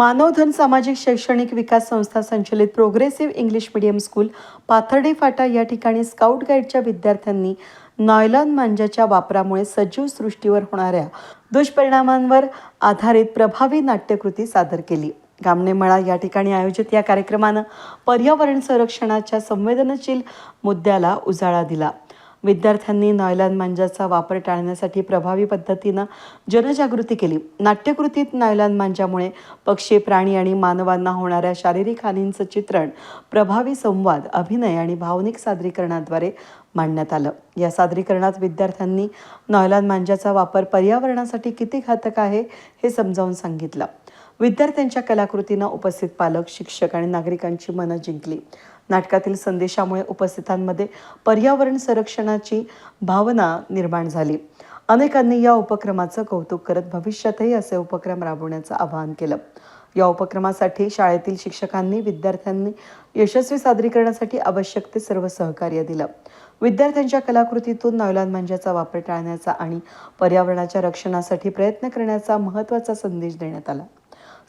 मानवधन सामाजिक शैक्षणिक विकास संस्था संचलित progressive English medium school Pathardi फाटा या ठिकाणी स्काउट गाईडच्या विद्यार्थ्यांनी नॉयलॉन मांजाच्या वापरामुळे सजीव सृष्टीवर होणाऱ्या दुष्परिणामांवर आधारित प्रभावी नाट्यकृती सादर केली. गामणेमळा या ठिकाणी आयोजित या कार्यक्रमानं पर्यावरण संरक्षणाच्या संवेदनशील मुद्द्याला उजाळा दिला. विद्यार्थ्यांनी नायलॉन मांजाचा वापर टाळण्यासाठी प्रभावी पद्धतीनं जनजागृती केली. नाट्यकृतीत नायलॉन मांजामुळे पक्षी प्राणी आणि मानवांना होणाऱ्या शारीरिक हानींचं चित्रण प्रभावी संवाद अभिनय आणि भावनिक सादरीकरणाद्वारे मांडण्यात आलं. या सादरीकरणात विद्यार्थ्यांनी नॉयलॉन मांजाचा वापर पर्यावरणासाठी किती घातक आहे हे समजावून सांगितलं. विद्यार्थ्यांच्या कलाकृतीनं उपस्थित पालक शिक्षक आणि नागरिकांची मनं जिंकली. नाटकातील संदेशामुळे उपस्थितांमध्ये पर्यावरण संरक्षणाची भावना निर्माण झाली. अनेकांनी या उपक्रमाचं कौतुक करत भविष्यातही असे उपक्रम राबवण्याचं आवाहन केलं. या उपक्रमासाठी शाळेतील शिक्षकांनी विद्यार्थ्यांनी यशस्वी सादरीकरणासाठी आवश्यक ते सर्व सहकार्य दिलं. विद्यार्थ्यांच्या कलाकृतीतून नॉयलॉन मांजाचा वापर टाळण्याचा आणि पर्यावरणाच्या रक्षणासाठी प्रयत्न करण्याचा महत्त्वाचा संदेश देण्यात आला.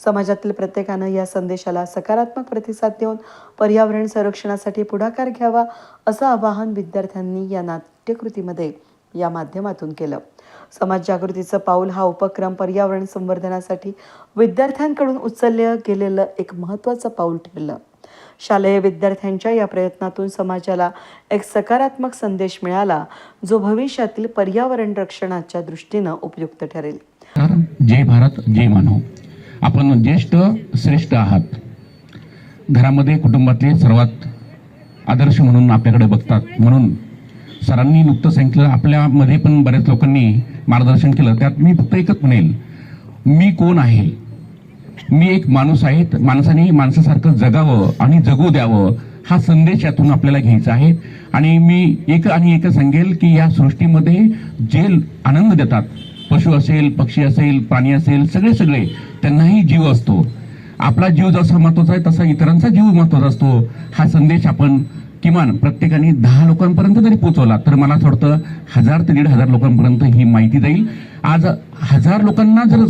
समाजातील प्रत्येकानं या संदेशाला सकारात्मक प्रतिसाद देऊन पर्यावरण संरक्षणासाठी पुढाकार घ्यावा असं आवाहन विद्यार्थ्यांनी या नाट्यकृतीमध्ये या माध्यमातून केलं. समाज जागृतीचं पाऊल हा उपक्रम पर्यावरण संवर्धनासाठी विद्यार्थ्यांकडून उचललं गेलेलं एक महत्त्वाचं पाऊल ठरलं. शालेय विद्यार्थ्यांच्या या प्रयत्नातून समाजाला एक सकारात्मक संदेश मिळाला जो भविष्यातील पर्यावरण रक्षणाच्या दृष्टीनं उपयुक्त ठरेल. जय भारत जय मानव. आपण ज्येष्ठ श्रेष्ठ आहात. घरामध्ये कुटुंबातले सर्वात आदर्श म्हणून आपल्याकडे बघतात. म्हणून सरांनी नुकतं सांगितलं आपल्यामध्ये पण बऱ्याच लोकांनी मार्गदर्शन केलं. त्यात मी फक्त एकच म्हणेल मी कोण आहे? मी एक माणूस आहे. माणसाने माणसासारखं जगावं आणि जगू द्यावं हा संदेश यातून आपल्याला घ्यायचा आहे. आणि मी एक आणि एक सांगेल की या सृष्टीमध्ये जे आनंद देतात पशु असेल पक्षी असेल प्राणी असेल सगळे सगळे त्यांनाही जीव असतो. आपला जीव जसा महत्त्वाचा आहे तसा इतरांचा जीव महत्त्वाचा असतो. हा संदेश आपण किमान प्रत्येकाने दहा लोकांपर्यंत जरी पोहोचवला तर मला असं वाटतं हजार ते दीड हजार लोकांपर्यंत ही माहिती जाईल. आज हजार लोकांना जर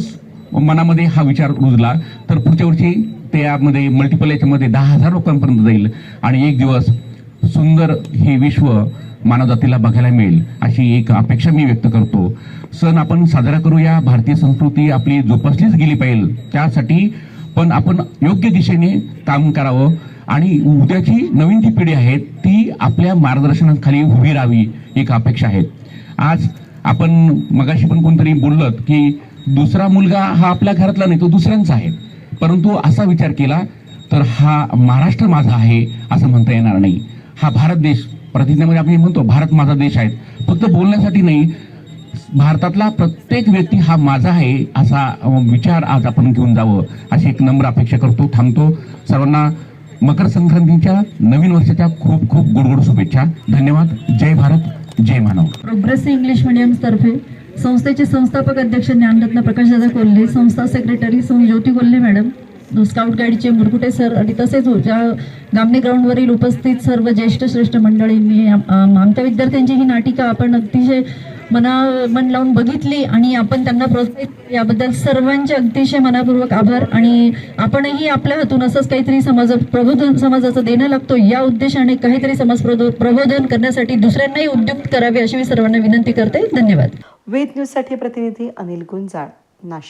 मनामध्ये हा विचार रुजला तर पुढच्या वर्षी त्यामध्ये मल्टिपल याच्यामध्ये दहा हजार लोकांपर्यंत जाईल. आणि एक दिवस सुंदर हे विश्व मानवजातीला बघायला मिळेल अशी एक अपेक्षा मी व्यक्त करतो. सण आपण साजरा करूया भारतीय संस्कृती आपली जोपासलीच गेली पाहिजे. त्यासाठी पण आपण योग्य दिशेने काम करावं. आणि उद्याची नवीन जी पिढी आहे ती आपल्या मार्गदर्शनाखाली उभी राहावी एक अपेक्षा आहे. आज आपण मगाशी पण कोणतरी बोललत की दुसरा मुलगा हा आपल्या घरातला नाही तो दुसऱ्यांचा आहे. परंतु असा विचार केला तर हा महाराष्ट्र माझा आहे असं म्हणता येणार नाही. हा भारत देश प्रतिज्ञेमध्ये आपण म्हणतो भारत माझा देश आहे. फक्त बोलण्यासाठी नाही भारतातला प्रत्येक व्यक्ती हा माझा आहे असा विचार आज आपण घेऊन जावं अशी एक नम्र अपेक्षा करतो थांबतो. सर्वांना मकर संक्रांतीच्या नवीन वर्षाच्या खूप खूप गोडगोड शुभेच्छा. धन्यवाद. जय भारत जय मानव. प्रोग्रेसिव्ह इंग्लिश मीडियमतर्फे संस्थेचे संस्थापक अध्यक्ष ज्ञानरत्न प्रकाशदादा कोल्हे संस्था सेक्रेटरी सौ ज्योती कोल्हे मॅडम स्काउट गाईडचे मुरकुटे सर आणि तसेच हो, ज्या गामणे ग्राउंडवरील उपस्थित सर्व ज्येष्ठ श्रेष्ठ मंडळींनी आमच्या विद्यार्थ्यांची ही नाटिका आपण अतिशय मना मन लावून बघितली आणि आपण त्यांना प्रोत्साहित याबद्दल सर्वांचे अतिशय मनापूर्वक आभार आणि आपणही आपल्या हातून असंच काहीतरी समाज प्रबोधन समाजाचं देणं लागतो. या उद्देशाने काहीतरी समाज प्रबोधन करण्यासाठी दुसऱ्यांनाही उद्युक्त करावे अशी मी सर्वांना विनंती करते. धन्यवाद. वेद न्यूजसाठी प्रतिनिधी अनिल गुंजाळ नाशिक.